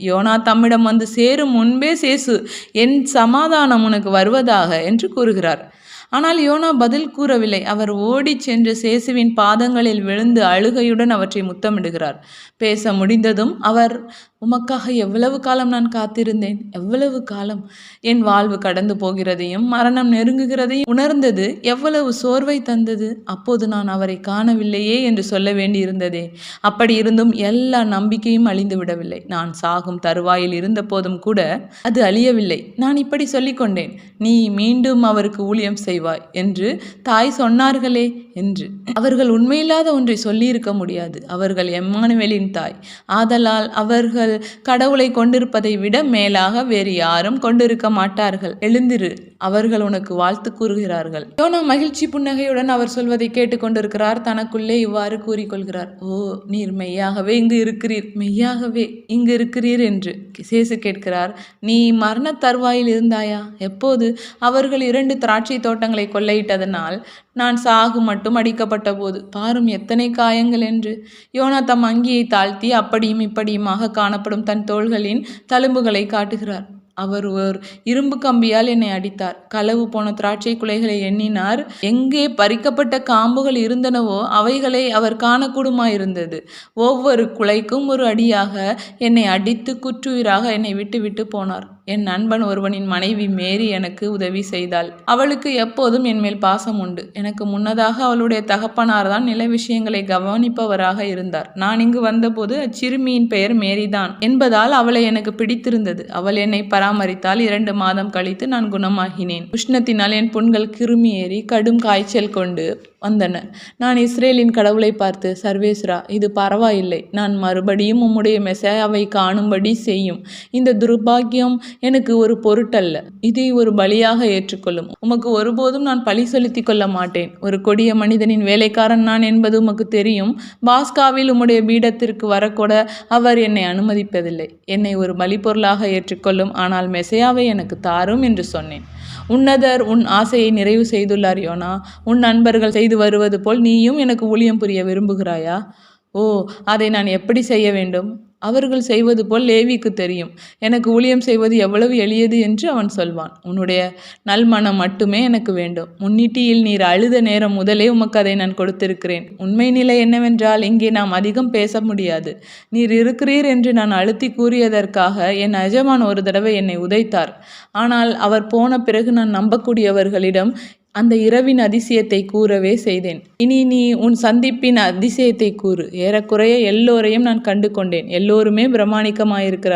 YONO தம்மிடம் வந்து சேரும் முன்பே சேசு என் சமாதானம் உனக்கு வருவதாக என்று கூறுகிறார். ஆனால் யோனா பதில் கூறவில்லை. அவர் ஓடிச் சென்று சேசுவின் பாதங்களில் விழுந்து அழுகையுடன் அவற்றை முத்தமிடுகிறார். பேச முடிந்ததும் அவர் உமக்காக எவ்வளவு காலம் நான் காத்திருந்தேன்? எவ்வளவு காலம்? என் வாழ்வு கடந்து போகிறதையும் மரணம் நெருங்குகிறதையும் உணர்ந்தது. எவ்வளவு சோர்வை தந்தது? அப்போது நான் அவரை காணவில்லையே என்று சொல்ல வேண்டியிருந்ததே. அப்படி இருந்தும் எல்லா நம்பிக்கையும் அழிந்து விடவில்லை. நான் சாகும் தருவாயில் இருந்த போதும் கூட அது அழியவில்லை. நான் இப்படி சொல்லிக்கொண்டேன். நீ மீண்டும் அவருக்கு ஊழியம் செய்வாய் என்று தாய் சொன்னார்களே என்று. அவர்கள் உண்மையில்லாத ஒன்றை சொல்லியிருக்க முடியாது. அவர்கள் எம்மானுவேலின் தாய். ஆதலால் அவர்கள் கடவுளை கொண்டிருப்பதை விட மேலாக வேறு யாரும் கொண்டிருக்க மாட்டார்கள். எழுந்திரு அவர்கள் உனக்கு வாழ்த்து கூறுகிறார்கள். யோனா மகிழ்ச்சி புன்னகையுடன் அவர் சொல்வதை கேட்டுக்கொண்டிருக்கிறார் தனக்குள்ளே இவ்வாறு கூறிக்கொள்கிறார். ஓ நீர் மெய்யாகவே இங்கு இருக்கிறீர். மெய்யாகவே இங்கு இருக்கிறீர் என்று சேசு கேட்கிறார். நீ மரண தருவாயில் இருந்தாயா? எப்போது? அவர்கள் இரண்டு திராட்சை தோட்டங்களை கொள்ளையிட்டதனால் நான் சாகு மட்டும் அடிக்கப்பட்ட போது பாரும் எத்தனை காயங்கள் என்று? யோனா தம் அங்கியை தாழ்த்தி அப்படியும் இப்படியுமாக காணப்படும் தன் தோள்களின் தழும்புகளை காட்டுகிறார். அவர் ஒரு இரும்பு கம்பியால் என்னை அடித்தார். களவு போன திராட்சை குலைகளை எண்ணினார். எங்கே பறிக்கப்பட்ட காம்புகள் இருந்தனவோ அவைகளை அவர் காணக்கூடுமாயிருந்தது. ஒவ்வொரு குலைக்கும் ஒரு அடியாக என்னை அடித்து குற்றுயிராக என்னை விட்டு விட்டு போனார். என் நண்பன் ஒருவனின் மனைவி மேரி எனக்கு உதவி செய்தாள். அவளுக்கு எப்போதும் என் மேல் பாசம் உண்டு. எனக்கு முன்னதாக அவளுடைய தகப்பனார் தான் நில விஷயங்களை கவனிப்பவராக இருந்தார். நான் இங்கு வந்தபோது அச்சிறுமியின் பெயர் மேரிதான் என்பதால் அவளை எனக்கு பிடித்திருந்தது. அவள் என்னை பராமரித்தால் இரண்டு மாதம் கழித்து நான் குணமாகினேன். உஷ்ணத்தினால் என் புண்கள் கிருமி ஏறி கடும் காய்ச்சல் கொண்டு வந்தன. நான் இஸ்ரேலின் கடவுளை பார்த்து சர்வேஸ்ரா இது பரவாயில்லை. நான் மறுபடியும் உம்முடைய மெசாவை காணும்படி செய்யும். இந்த துர்பாக்கியம் எனக்கு ஒரு பொருட்டல்ல. இதை ஒரு பலியாக ஏற்றுக்கொள்ளும். உமக்கு ஒருபோதும் நான் பழி செலுத்தி கொள்ள மாட்டேன். ஒரு கொடிய மனிதனின் வேலைக்காரன் நான் என்பது உமக்கு தெரியும். பாஸ்காவில் உம்முடைய பீடத்திற்கு வரக்கூட அவர் என்னை அனுமதிப்பதில்லை. என்னை ஒரு பலிப்பொருளாக ஏற்றுக்கொள்ளும். ஆனால் மெசையாவை எனக்கு தாரும் என்று சொன்னேன். உன்னதர் உன் ஆசையை நிறைவு செய்துள்ளார் யோனா. உன் நண்பர்கள் செய்து வருவது போல் நீயும் எனக்கு ஊழியம் புரிய விரும்புகிறாயா? ஓ அதை நான் எப்படி செய்ய வேண்டும்? அவர்கள் செய்வது போல் லேவிக்கு தெரியும். எனக்கு ஊழியம் செய்வது எவ்வளவு எளியது என்று அவன் சொல்வான். உன்னுடைய நல்மனம் மட்டுமே எனக்கு வேண்டும். முன்னிட்டியில் நீர் அழுத நேரம் முதலே உமக்கு அதை நான் கொடுத்திருக்கிறேன். உண்மை நிலை என்னவென்றால் இங்கே நாம் அதிகம் பேச முடியாது. நீர் இருக்கிறீர் என்று நான் அழுத்தி கூறியதற்காக என் அஜமான் ஒரு தடவை என்னை உதைத்தார். ஆனால் அவர் போன பிறகு நான் நம்பக்கூடியவர்களிடம் அந்த இரவின் அதிசயத்தை கூறவே செய்தேன். இனி நீ உன் சந்திப்பின் அதிசயத்தை கூறு. ஏறக்குறைய எல்லோரையும் நான் கண்டு கொண்டேன் எல்லோருமே பிரமாணிக்கமாயிருக்கிறார்